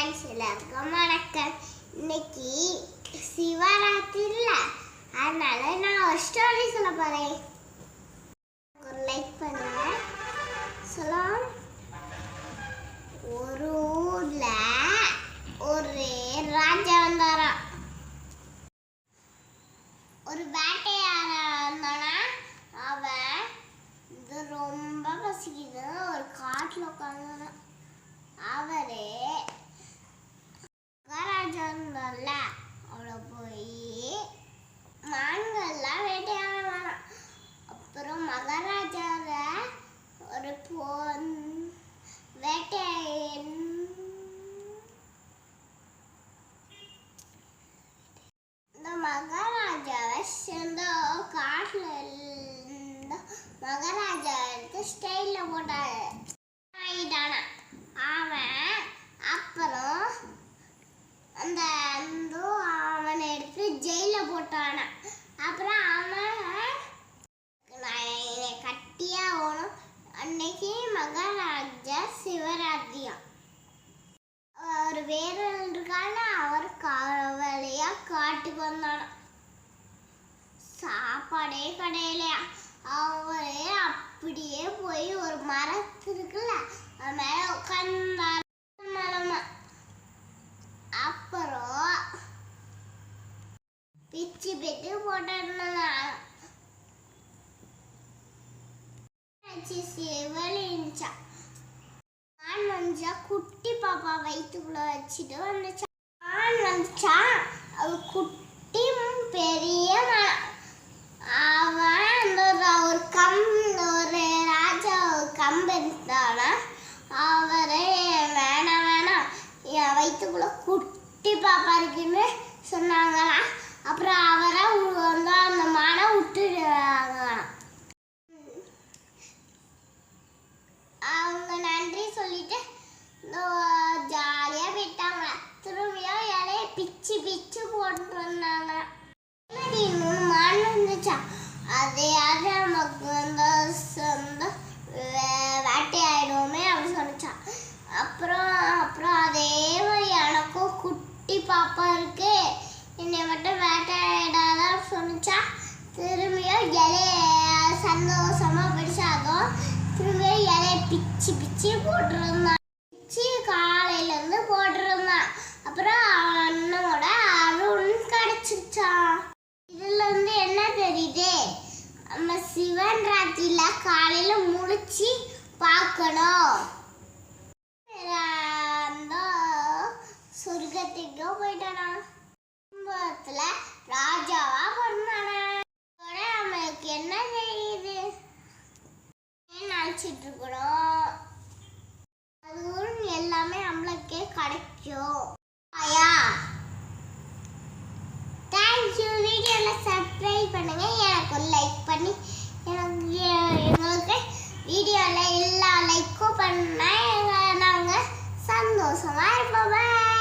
Friends எல்லாருக்கும் வணக்கம். இன்னைக்கு சிவராத்திரி இல்லை அதனால நான் ஒரு ஸ்டோரி சொல்ல போறேன். ஒரு லைக் பண்ணுங்க. சொல்லலாம். ஒரு ஊர்ல ஒரு ராஜா வந்தாராம். ஒரு வேட்டையார வந்தானா? அவன் இது ரொம்ப பசிக்குது. ஒரு காட்டில் உட்காந்து ஸ்டைலில் போட்டாரு ஆயிட்டானா அவன் அப்புறம் அந்த அந்த அவனை எடுத்து ஜெயில போட்டானா. அப்புறம் அவன் நான் என்னை கட்டியா அன்னைக்கு மகாராஜா சிவராத்திரியா ஒரு வீரர் இருக்கான? அவர் கவலையா காட்டுக்கு வந்தானா. சாப்பாடே கடையிலையா? அவரே அப்படியே போய் ஒரு மரத்து இருக்குல்ல அது மேல உட்கார்ந்தாரு அப்புறம் பிச்சு பிச்சு போட்டிருந்தாங்க. சிவலிஞ்சா ஆண் வந்துச்சா குட்டி பாப்பா வயிற்றுக்குள்ள வச்சுட்டு வந்துச்சா. ஆண் வந்துச்சா அது குட்டி பெரிய ம- அவன் அந்த ஒரு- ஒரு கம் ஒரு ராஜா ஒரு இருந்தானா அவரே வேணாம் வேணாம் என் வயிற்றுக்குள்ள குட்டி பாப்பா இருக்குன்னு சொன்னாங்களாம் அப்புறம் அவரை வந்து அந்த மானை விட்டுருவாங்க அவங்க நன்றி சொல்லிட்டு ஜாலியாக போயிட்டாங்க. திரும்பியும் இலைய பிச்சு பிச்சு போட்டுருந்தாங்க வந்தாங்க. மூணு மான் இருந்துச்சா அதையாவது நமக்கு வந்து சொந்த வேட்டையாயிடுவோமே அப்படின்னு சொன்னிச்சான் அப்புறம் அப்புறம் அதே மாதிரி எனக்கும் குட்டி பாப்பா இருக்கு. என்னை மட்டும் வேட்டையாடாதான் சொன்னிச்சா. திரும்பியும் இலைய சந்தோஷமா பிடிச்சாதும் திரும்பியும் இலைய பிச்சு பிச்சு போட்டிருந்தான். பிச்சு காலையில இருந்து போட்டிருந்தான். அப்புறம் அண்ணனோட அருண் கிடைச்சிருச்சான் இதுல இருந்து என்ன தெரியுது? நம்ம சிவன் ராத்திரில காலையில முடிச்சு பார்க்கணும். அந்த சொர்க்கத்துக்கு போயிட்டானா? குடும்பத்துல ராஜாவா பிறந்தானா? நம்மளுக்கு என்ன தெரியுது நினைச்சிட்டு இருக்கிறோம். அதுவும் எல்லாமே நம்மளுக்கே கிடைக்கும் ஆயா தேங்க்யூ வீடியோவில் சப்ஸ்கிரைப் பண்ணுங்க எனக்கு ஒரு லைக் பண்ணி எனக்கு எங்களுக்கு வீடியோவில் எல்லா லைக்கும் பண்ணால் நாங்கள் சந்தோஷமாக இருப்போம்.